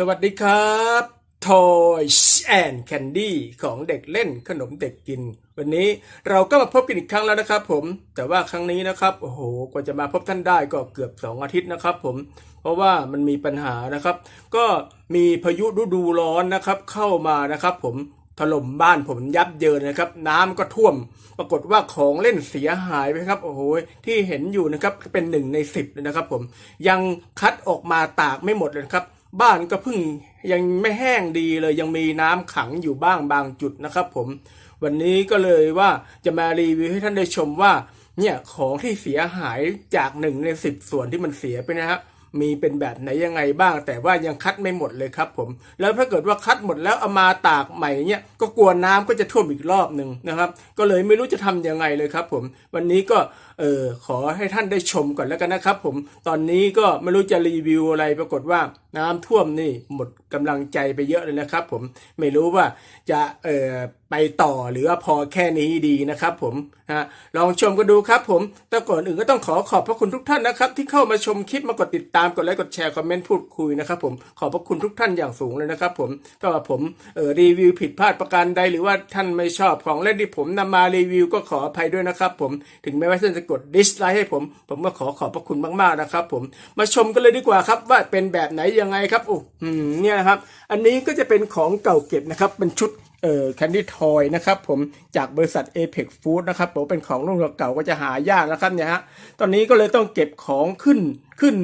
สวัสดีครับ Toys and Candy ของเด็กเล่นขนมเด็กกิน วันนี้เราก็มาพบกันอีกครั้งแล้วนะครับผมแต่ว่าครั้งนี้นะครับโอ้โหกว่าจะมาพบท่านได้ก็เกือบ 2 อาทิตย์นะครับผมเพราะว่ามันมีปัญหานะครับ ก็มีพายุฤดูร้อนนะครับเข้ามานะครับผมถล่มบ้านผมยับเยินนะครับ น้ำก็ท่วม ปรากฏว่าของเล่นเสียหายไปครับโอ้โหที่เห็นอยู่นะครับเป็นหนึ่งในสิบนะครับผมยังคัดออกมาตากไม่หมดเลยนะครับ บ้านก็เพิ่งยังไม่แห้งดีเลยยังมีน้ำขังอยู่บ้างบางจุดนะครับผมวันนี้ก็เลยว่าจะมารีวิวให้ท่านได้ชมว่าเนี่ยของที่เสียหายจากหนึ่งในสิบส่วนที่มันเสียไปนะครับ มีเป็นแบบไหนยังไงบ้าง แต่ว่ายังคัดไม่หมดเลยครับผม แล้วถ้าเกิดว่าคัดหมดแล้วเอามาตากใหม่เนี่ยก็กลัวน้ำก็จะท่วมอีกรอบหนึ่งนะครับ ก็เลยไม่รู้จะทำยังไงเลยครับ ผม วันนี้ก็เออขอให้ท่านได้ชมก่อนแล้วกันนะครับ ผม ตอนนี้ก็ไม่รู้จะรีวิวอะไรปรากฏว่าน้ำท่วมนี่หมดกำลังใจไปเยอะเลยนะครับ ผมไม่รู้ว่าจะเออไปต่อหรือว่าพอแค่นี้ดีนะครับผมฮะลองชมกันดูครับผม แต่ก่อนอื่นก็ต้องขอขอบพระคุณทุกท่านนะครับ ที่เข้ามาชมคลิปมากดติดตามกดไลค์กดแชร์คอมเมนต์พูดคุยนะครับผมขอบพระคุณทุกท่านอย่างสูงเลยนะครับผมถ้าว่าผมออรีวิวผิดพลาดประการใดหรือว่าท่านไม่ชอบของเล่นที่ผมนำมารีวิว ก็ขออภัยด้วยนะครับผมถึงแม้ว่าท่านจะกดดิสไลค์ให้ผม ผมก็ขอขอบพระคุณมากๆนะครับผมมาชมกันเลยดีกว่าครับว่าเป็นแบบไหนยังไงครับโอ้เนี่ยครับ อันนี้ก็จะเป็นของเก่าเก็บนะครับเป็นชุด เอ่อแคนดี้ทอยนะครับผมจากบริษัท Apex Food นะครับผมเป็นของรุ่นเก่าก็จะหายากนะครับเนี่ยฮะตอนนี้ก็เลยต้องเก็บของขึ้นขึ้น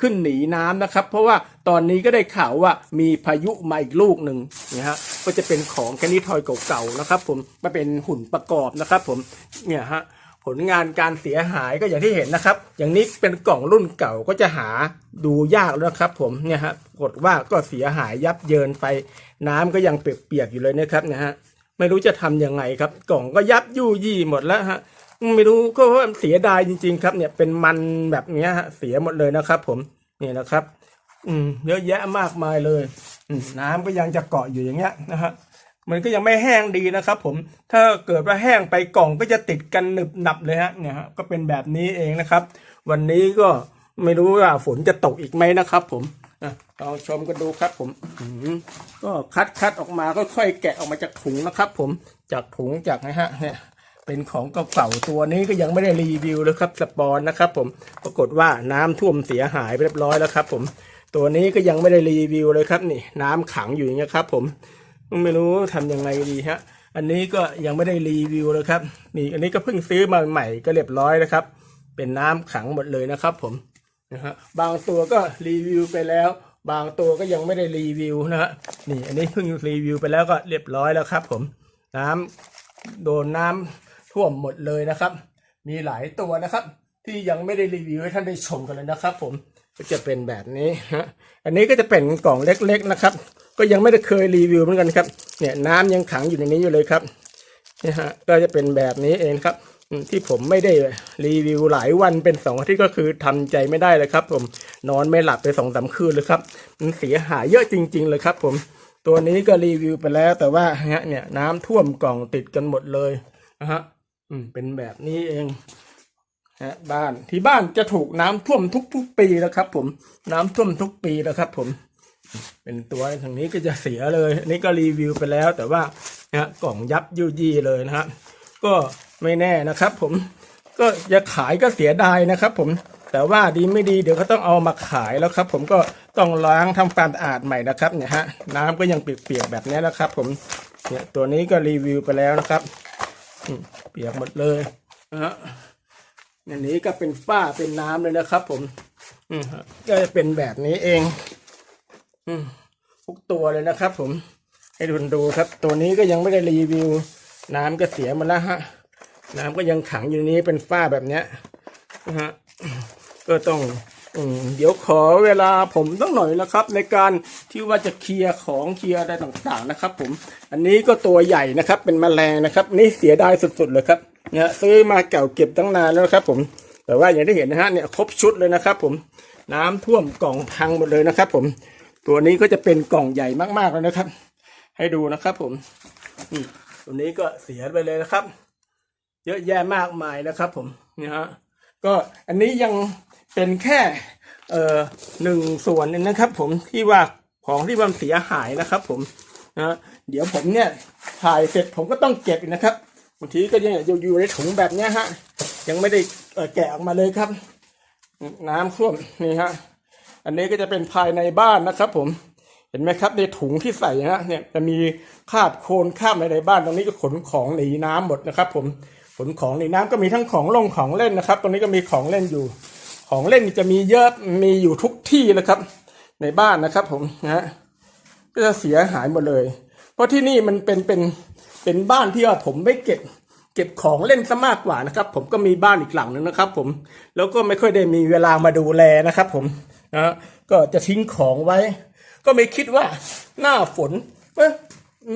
ขึ้นหนีน้ำนะครับ เพราะว่าตอนนี้ก็ได้ข่าวว่ามีพายุมาอีกลูกหนึ่งเนี่ยฮะก็จะเป็นของแคนดี้ทอยเก่าๆนะครับผมมาเป็นหุ่นประกอบนะครับผมเนี่ยฮะ ผลงานการเสียหายก็อย่างที่เห็นนะครับ อย่างนี้เป็นกล่องรุ่นเก่าก็จะหาดูยากแล้วครับ ผมเนี่ยฮะกดว่าก็เสียหายยับเยินไป น้ำก็ยังเปียกๆอยู่เลยนะครับนะฮะไม่รู้จะทำยังไงครับ กล่องก็ยับยู่ยี่หมดแล้วฮะไม่รู้ก็ว่าเสียดายจริง ๆ ครับ เนี่ยเป็นมันแบบเนี้ยฮะเสียหมดเลยนะครับ ผมเนี่ยนะครับ อืมเยอะแยะมากมายเลย อืมน้ำก็ยังจะเกาะอยู่อย่างเงี้ยนะฮะ มันก็ยังไม่แห้งดีนะครับผมถ้าเกิดว่าแห้งไปกล่องก็จะติดกันหนึบหนับเลยฮะเนี่ยฮะก็เป็นแบบนี้เองนะครับ วันนี้ก็ไม่รู้ว่าฝนจะตกอีกไหมนะครับ ผมลองชมกันดูครับผมก็คัดคัดออกมาค่อยๆแกะออกมาจากถุงนะครับ ผมจากถุงจากนะฮะเนี่ยเป็นของเก่าๆตัวนี้ก็ยังไม่ได้รีวิวเลยครับสปอนนะครับผมปรากฏว่าน้ำท่วมเสียหายไปเรียบร้อยแล้วครับ ผม ตัวนี้ก็ยังไม่ได้รีวิวเลยครับนี่ น้ำขังอยู่อย่างเงี้ยครับ ผม ไม่รู้ทำยังไงดีฮะ อันนี้ก็ยังไม่ได้รีวิวเลยครับ นี่อันนี้ก็เพิ่งซื้อมาใหม่ก็เรียบร้อยนะครับ เป็นน้ำขังหมดเลยนะครับ ผมนะฮะบางตัวก็รีวิวไปแล้ว บางตัวก็ยังไม่ได้รีวิวนะฮะนี่ อันนี้เพิ่งรีวิวไปแล้วก็เรียบร้อยแล้วครับ ผม น้ำโดนน้ำท่วมหมดเลยนะครับ มีหลายตัวนะครับ ที่ยังไม่ได้รีวิวให้ท่านได้ชมกันเลยนะครับ ผมก็จะเป็นแบบนี้ฮะอันนี้ก็จะเป็นกล่องเล็ก ๆนะครับ ก็ยังไม่ได้เคยรีวิวเหมือนกันครับเนี่ยน้ำยังขังอยู่ในนี้อยู่เลยครับนี่ฮะก็จะเป็นแบบนี้เองครับที่ผมไม่ได้รีวิวหลายวันเป็นสองอาทิตย์ก็คือทำใจไม่ได้เลยครับ ผมนอนไม่หลับไปสองสามคืนเลยครับมันเสียหายเยอะจริง ๆ เลยครับ ผมตัวนี้ก็รีวิวไปแล้วแต่ว่าเนี่ยน้ำท่วมกล่องติดกันหมดเลยนะฮะอืมเป็นแบบนี้เองฮะบ้านที่บ้านจะถูกน้ำท่วมทุกๆปีแล้วครับ ผมน้ำท่วมทุกปีแล้วครับ ผม เป็นตัวทางนี้ก็จะเสียเลยอันนี้ก็รีวิวไปแล้ว แต่ว่านะฮะกล่องยับยุยี่เลยนะฮะก็ไม่แน่นะครับ ผมก็จะขายก็เสียดายนะครับ ผมแต่ว่าดีไม่ดีเดี๋ยวก็ต้องเอามาขายแล้วครับ ผมก็ต้องล้างทำความสะอาดใหม่นะครับเนี่ยฮะน้ำก็ยังเปียกๆแบบนี้นะครับ ผมเนี่ยตัวนี้ก็รีวิวไปแล้วนะครับเปียกหมดเลยนะฮะอันนี้ก็เป็นฝ้าเป็นน้ำเลยนะครับ ผม อืมฮะก็จะเป็นแบบนี้เอง ทุกตัวเลยนะครับผมให้ดูดูครับ ตัวนี้ก็ยังไม่ได้รีวิว น้ำก็เสียมาแล้วฮะ น้ำก็ยังขังอยู่นี้เป็นฝ้าแบบเนี้ยนะฮะก็ต้องอเดี๋ยวขอเวลาผมต้องหน่อยนะครับ ในการที่ว่าจะเคลียร์ของเคลียร์อะไรต่างๆนะครับ ผม อันนี้ก็ตัวใหญ่นะครับ เป็นแมลงนะครับ นี่เสียดายสุดๆเลยครับเนี่ยซื้อมาเก่าเก็บตั้งนานแล้วครับ ผม แต่ว่าอย่างที่เห็นนะฮะเนี่ยครบชุดเลยนะครับ ผมน้ำท่วมกล่องพังหมดเลยนะครับ ผม ตัวนี้ก็จะเป็นกล่องใหญ่มากๆเลยนะครับ ให้ดูนะครับ ผมตัวนี้ก็เสียไปเลยนะครับ เยอะแยะมากมายนะครับ ผมนะฮะก็อันนี้ยังเป็นแค่เอ่อหนึ่งส่วนนะครับ ผมที่ว่าของที่มันเสียหายนะครับ ผมนะเดี๋ยวผมเนี่ยถ่ายเสร็จผมก็ต้องเก็บอีกนะครับบางทีก็ยังอยู่ในถุงแบบนี้ฮะยังไม่ได้แกะออกมาเลยครับ น้ำท่วมนี่ฮะ อันนี้ก็จะเป็นภายในบ้านนะครับผมเห็นไหมครับในถุงที่ใส่นะเนี่ยจะมีคาบโคลนคาบในในบ้านตรงนี้ก็ขนของหนีน้ำหมดนะครับ ผมขนของหนีน้ำก็มีทั้งของลงของเล่นนะครับ ตรงนี้ก็มีของเล่นอยู่ ของเล่นจะมีเยอะมีอยู่ทุกที่นะครับ ในบ้านนะครับ ผมนะฮะก็จะเสียหายหมดเลย เพราะที่นี่มันเป็นเป็นเป็นบ้านที่ว่าผมไม่เก็บเก็บของเล่นซะมากกว่านะครับ ผมก็มีบ้านอีกหลังนึงนะครับ ผมแล้วก็ไม่ค่อยได้มีเวลามาดูแลนะครับ ผม นะก็จะทิ้งของไว้ ก็ไม่คิดว่าหน้าฝน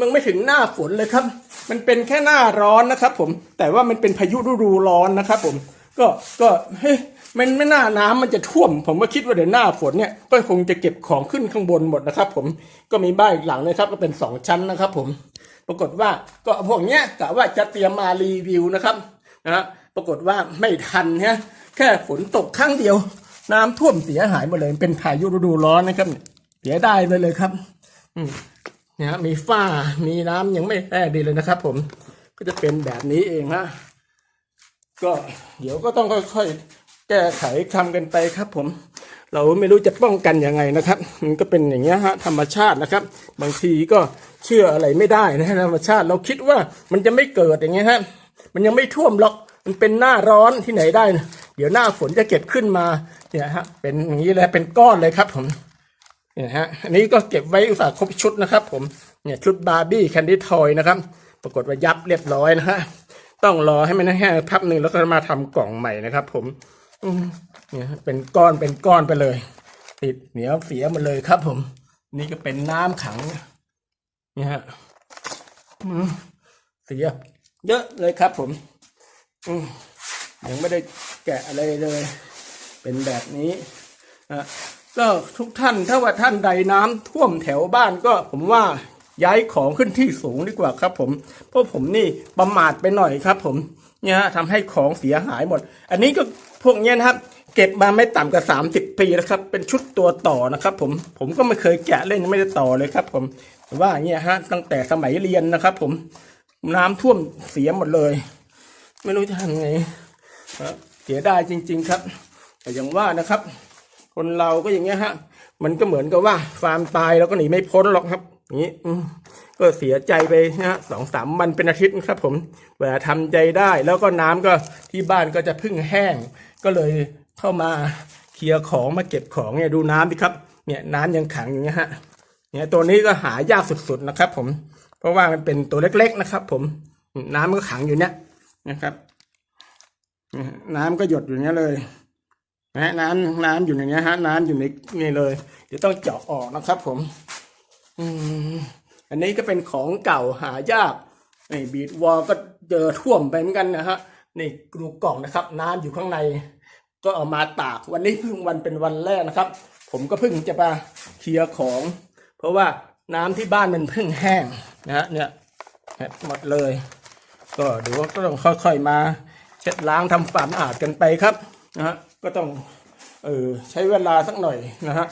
มันไม่ถึงหน้าฝนเลยครับ มันเป็นแค่หน้าร้อนนะครับ ผมแต่ว่ามันเป็นพายุฤดูร้อนนะครับ ผม ก็ก็เฮ้ยมันไม่น่าน้ำมันจะท่วม ผมก็คิดว่าเดี๋ยวหน้าฝนเนี่ยก็คงจะเก็บของขึ้นข้างบนหมดนะครับ ผมก็มีบ้านอีกหลังนะครับ ก็เป็นสองชั้นนะครับ ผม ปรากฏว่าก็พวกเนี้ยกะว่าจะเตรียมมารีวิวนะครับนะฮะปรากฏว่าไม่ทันฮะแค่ฝนตกครั้งเดียว น้ำท่วมเสียหายหมดเลย เป็นพายุฤดูร้อนนะครับ เสียไดายไปเลยครับ อืมเนี่ยฮะมีฝ้ามีน้ำยังไม่แห้ดีเลยนะครับ ผมก็จะเป็นแบบนี้เองฮะก็เดี๋ยวก็ต้องค่อยๆแก้ไขทำกันไปครับ ผม เราไม่รู้จะป้องกันยังไงนะครับ มันก็เป็นอย่างเงี้ยฮะธรรมชาตินะครับ บางทีก็เชื่ออะไรไม่ได้นะฮะธรรมชาติเราคิดว่ามันจะไม่เกิดอย่างเงี้ยฮะมันยังไม่ท่วมหรอกมันเป็นหน้าร้อนที่ไหนได้นะเดี๋ยวหน้าฝนจะเก็บขึ้นมา เนี่ยฮะเป็นอย่างนี้เลยเป็นก้อนเลยครับผมเนี่ยฮะอันนี้ก็เก็บไว้อุตส่าห์ครบชุดนะครับ ผมเนี่ยชุดบาร์บี้แคนดี้ทอยนะครับ ปรากฏว่ายับเรียบร้อยนะฮะต้องรอให้มันแห้งพับหนึ่งแล้วก็มาทำกล่องใหม่นะครับ ผมเนี่ยเป็นก้อนเป็นก้อนไปเลย ติดเหนียวเสียหมาเลยครับ ผม นี่ก็เป็นน้ำขังเนี่ยฮะเสียเยอะเลยครับ ผมอืมยังไม่ได้แกะอะไรเลย เป็นแบบนี้อะก็ทุกท่านถ้าว่าท่านใดน้ำท่วมแถวบ้านก็ผมว่าย้ายของขึ้นที่สูงดีกว่าครับ ผม เพราะผมนี่ประมาทไปหน่อยครับ ผมเนี่ยฮะทำให้ของเสียหายหมด อันนี้ก็พวกเนี้ยนะครับ เก็บมาไม่ต่ำกว่าสามสิบปีแล้วครับ เป็นชุดตัวต่อนะครับ ผมผมก็ไม่เคยแกะเล่นยังไม่ได้ต่อเลยครับ ผมแต่ว่าเนี่ยฮะตั้งแต่สมัยเรียนนะครับ ผมน้ำท่วมเสียหมดเลย ไม่รู้จะทำไงเสียดายจริง ๆ ครับ แต่อย่างว่านะครับ คนเราก็อย่างเงี้ยฮะ มันก็เหมือนกับว่าฟาร์มตายเราก็หนีไม่พ้นหรอกครับนี้อืก็เสียใจไปนะฮะสองสามวันเป็นอาทิตย์ครับ ผมเวลาทำใจได้แล้วก็น้ำก็ที่บ้านก็จะพึ่งแห้ง ก็เลยเข้ามาเคลียร์ของมาเก็บของเนี่ยดูน้ำดิครับ เนี่ยน้ำยังขังอย่างเงี้ยฮะเนี่ยตัวนี้ก็หายากสุดๆนะครับ ผม เพราะว่ามันเป็นตัวเล็กๆนะครับ ผมน้ำมันก็ขังอยู่เนี่ยนะครับ น้ำก็หยดอยู่อย่างเงี้ยเลย นะฮะน้ำน้ำอยู่อย่างนี้ฮะน้ำอยู่ในนี่เลย เดี๋ยวต้องเจาะออกนะครับ ผม อืมอันนี้ก็เป็นของเก่าหายากนี่บีดวอลก็เจอท่วมไปเหมือนกันนะฮะนี่กรูกล่องนะครับ น้ำอยู่ข้างใน ก็เอามาตากวันนี้เพิ่งวันเป็นวันแรกนะครับ ผมก็เพิ่งจะมาเคลียร์ของ เพราะว่าน้ำที่บ้านมันเพิ่งแห้งนะฮะเนี่ยหมดเลย ก็เดี๋ยวก็ต้องค่อยๆมา เช็ดล้างทำความสะอาดกันไปครับนะฮะ ก็ต้องเออใช้เวลาสักหน่อยนะฮะ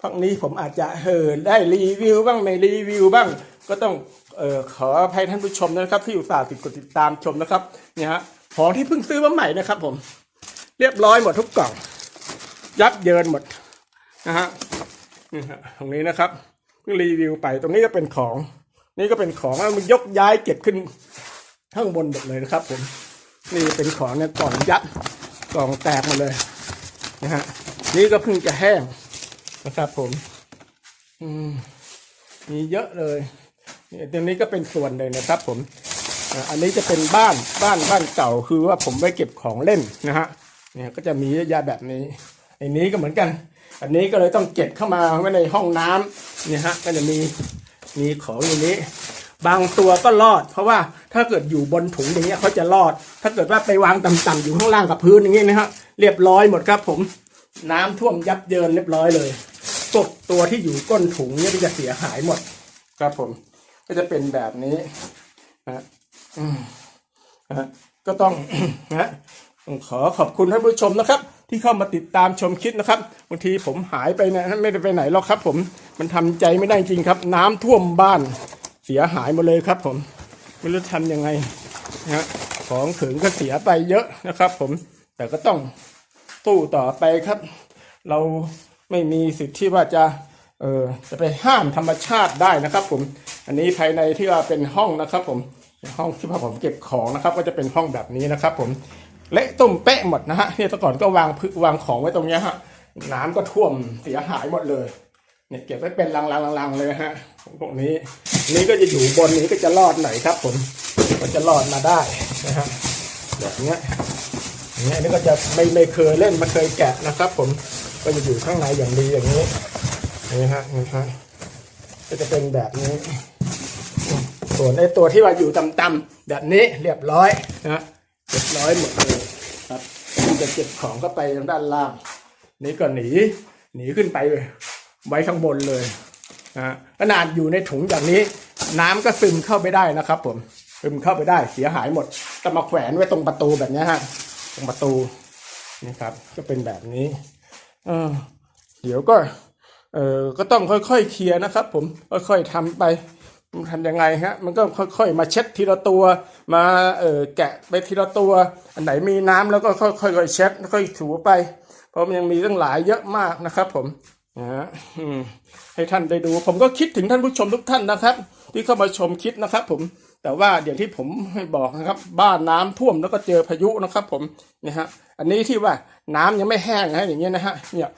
พักนี้ผมอาจจะเออได้รีวิวบ้างไม่รีวิวบ้าง ก็ต้องเออขออภัยท่านผู้ชมนะครับ ที่อุตส่าห์ติดกดติดตามชมนะครับเนี่ยฮะของที่เพิ่งซื้อมาใหม่นะครับ ผม เรียบร้อยหมดทุกกล่อง ยับเยินหมดนะฮะนี่ฮะตรงนี้นะครับเพิ่งรีวิวไปตรงนี้ก็เป็นของ นี่ก็เป็นของแล้วมันยกย้ายเก็บขึ้นข้างบนหมดเลยนะครับ ผม นี่เป็นของเนี่ยกล่องยัดกล่องแตกหมดเลย นะฮะนี่ก็เพิ่งจะแห้งนะครับผม อืมมีเยอะเลยนี่ตรงนี้ก็เป็นส่วนหนึ่งนะครับ ผมอันนี้จะเป็นบ้านบ้านบ้านเก่าคือว่าผมไว้เก็บของเล่นนะฮะเนี่ยก็จะมีเยอะแยะแบบนี้อ้นี้ก็เหมือนกัน อันนี้ก็เลยต้องเก็บเข้ามาไว้ในห้องน้ำเนี่ยฮะก็จะมีมีของอย่างนี้ บางตัวก็รอด เพราะว่าถ้าเกิดอยู่บนถุงอย่างเงี้ยเขาจะรอด ถ้าเกิดว่าไปวางต่ำๆอยู่ข้างล่างกับพื้นอย่างเงี้ยนะฮะ เรียบร้อยหมดครับ ผม น้ำท่วมยับเยินเรียบร้อยเลยพวกตัวที่อยู่ก้นถุงเนี่ยจะเสียหายหมด ครับผม ก็จะเป็นแบบนี้นะนะก็ต้องนะขอขอบคุณท่านผู้ชมนะครับ ที่เข้ามาติดตามชมคลิปนะครับบางทีผมหายไปนะไม่ได้ไปไหนหรอกครับ ผมมันทำใจไม่ได้จริงครับ น้ำท่วมบ้านเสียหายหมดเลยครับ ผมไม่รู้ทำยังไงนะฮะของถึงก็เสียไปเยอะนะครับ ผม แต่ก็ต้องสู้ต่อไปครับ เราไม่มีสิทธิ์ที่ว่าจะเออจะไปห้ามธรรมชาติได้นะครับ ผม อันนี้ภายในที่ว่าเป็นห้องนะครับ ผมห้องที่ผมเก็บของนะครับ ก็จะเป็นห้องแบบนี้นะครับ ผมเละตุ่มเป๊ะหมดนะฮะเนี่ยแต่ก่อนก็วางวางของไว้ตรงเนี้ยฮะน้ำก็ท่วมเสียหายหมดเลย เนี่ยเก็บไว้เป็นลังๆๆๆเลยฮะพวกนี้นนี้ก็จะอยู่บนนี้ก็จะรอดหน่อยครับ ผมก็จะรอดมาได้นะฮะแบบเนี้ย อย่างเงี้ยอันนี้ก็จะไม่ไม่เคยเล่นไม่เคยแกะนะครับ ผมก็จะอยู่ข้างในอย่างดีอย่างนี้นี่ฮะนี่ฮะก็จะเป็นแบบนี้ ส่วนไอ้ตัวที่ว่าอยู่ต่ำๆแบบนี้เรียบร้อยนะเรียบร้อยหมดเลยครับจะเก็บของเข้าไปทางด้านล่าง นี่ก็หนีหนีขึ้นไปไว้ข้างบนเลยนะฮะขนาดอยู่ในถุงอย่างนี้ น้ำก็ซึมเข้าไปได้นะครับ ผมซึมเข้าไปได้เสียหายหมดแต่มาแขวนไว้ตรงประตูแบบนี้ฮะ ตรงประตูนี่ครับ ก็เป็นแบบนี้เออเดี๋ยวก็เออก็ต้องค่อยๆเคลียร์นะครับ ผมค่อยๆทำไปทำยังไงฮะมันก็ค่อยๆ มาเช็ดทีละตัว มาเออแกะไปทีละตัว อันไหนมีน้ำแล้วก็ค่อยๆเช็ดค่อยถูไป เพราะมันยังมีตั้งหลายเยอะมากนะครับ ผมนะฮะให้ท่านได้ดู ผมก็คิดถึงท่านผู้ชมทุกท่านนะครับ ที่เข้ามาชมคลิปนะครับ ผม แต่ว่าเดี๋ยวที่ผมให้บอกนะครับ บ้านน้ำท่วมแล้วก็เจอพายุนะครับ ผมนี่ฮะอันนี้ที่ว่าน้ำยังไม่แห้งนะอย่างเงี้ยนะฮะเนี่ย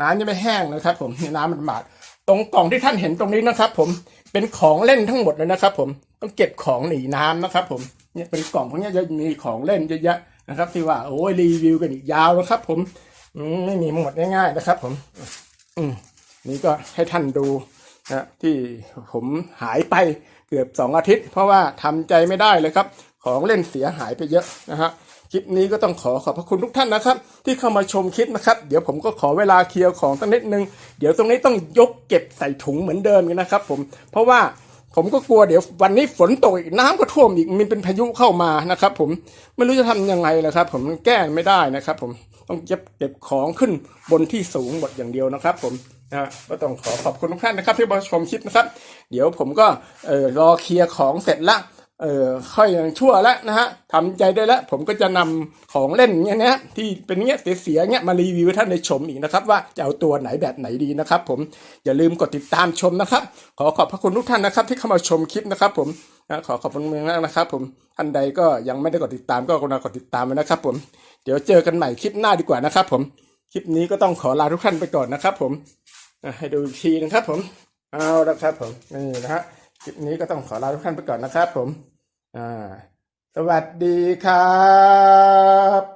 น้ำยังไม่แห้งนะครับ ผมนี่น้ำมันบาดตรงกล่องที่ท่านเห็นตรงนี้นะครับ ผมเป็นของเล่นทั้งหมดเลยนะครับ ผมต้องเก็บของหนีน้ำนะครับ ผมเนี่ยเป็นกล่องพวกนี้จะมีของเล่นเยอะแยะนะครับ ที่ว่าโอ้ยรีวิวกันอีกยาวนะครับ ผมไม่มีหมดง่ายๆนะครับ ผม อืมนี่ก็ให้ท่านดู นะที่ผมหายไปเกือบสองอาทิตย์ เพราะว่าทำใจไม่ได้เลยครับ ของเล่นเสียหายไปเยอะนะฮะคลิปนี้ก็ต้องขอขอบพระคุณทุกท่านนะครับ ที่เข้ามาชมคลิปนะครับ เดี๋ยวผมก็ขอเวลาเคลียร์ของสักนิดนึง เดี๋ยวตรงนี้ต้องยกเก็บใส่ถุงเหมือนเดิมนนะครับ ผมเพราะว่าผมก็กลัวเดี๋ยววันนี้ฝนตกอีกน้ำก็ท่วมอีกมันเป็นพายุเข้ามานะครับ ผมไม่รู้จะทำยังไงเลยครับ ผมแก้ไม่ได้นะครับ ผมต้องเก็บเก็บของขึ้นบนที่สูงหมดอย่างเดียวนะครับ ผม นะก็ต้องขอขอบคุณทุกท่านนะครับที่มาชมคลิปนะครับ เดี๋ยวผมก็เออรอเคลียร์ของเสร็จละเออค่อยยังชั่วแล้วนะฮะทำใจได้แล้ว ผมก็จะนำของเล่นเงี้ยนะที่เป็นเงี้ยเสียเงี้ยมารีวิวท่านได้ชมอีกนะครับ ว่าจะเอาตัวไหนแบบไหนดีนะครับ ผมอย่าลืมกดติดตามชมนะครับ ขอขอบพระคุณทุกท่านนะครับ ที่เข้ามาชมคลิปนะครับ ผมนะขอขอบคุณมากนะครับ ผมท่านใดก็ยังไม่ได้กดติดตามก็กรุณากดติดตามไว้นะครับ ผมเดี๋ยวเจอกันใหม่คลิปหน้าดีกว่านะครับ ผม คลิปนี้ก็ต้องขอลาทุกท่านไปก่อนนะครับ ผมให้ดูอีกทีนะครับ ผมเอาละครับ ผมนี่นะฮะคลิปนี้ก็ต้องขอลาทุกท่านไปก่อนนะครับ ผม อ่า สวัสดีครับ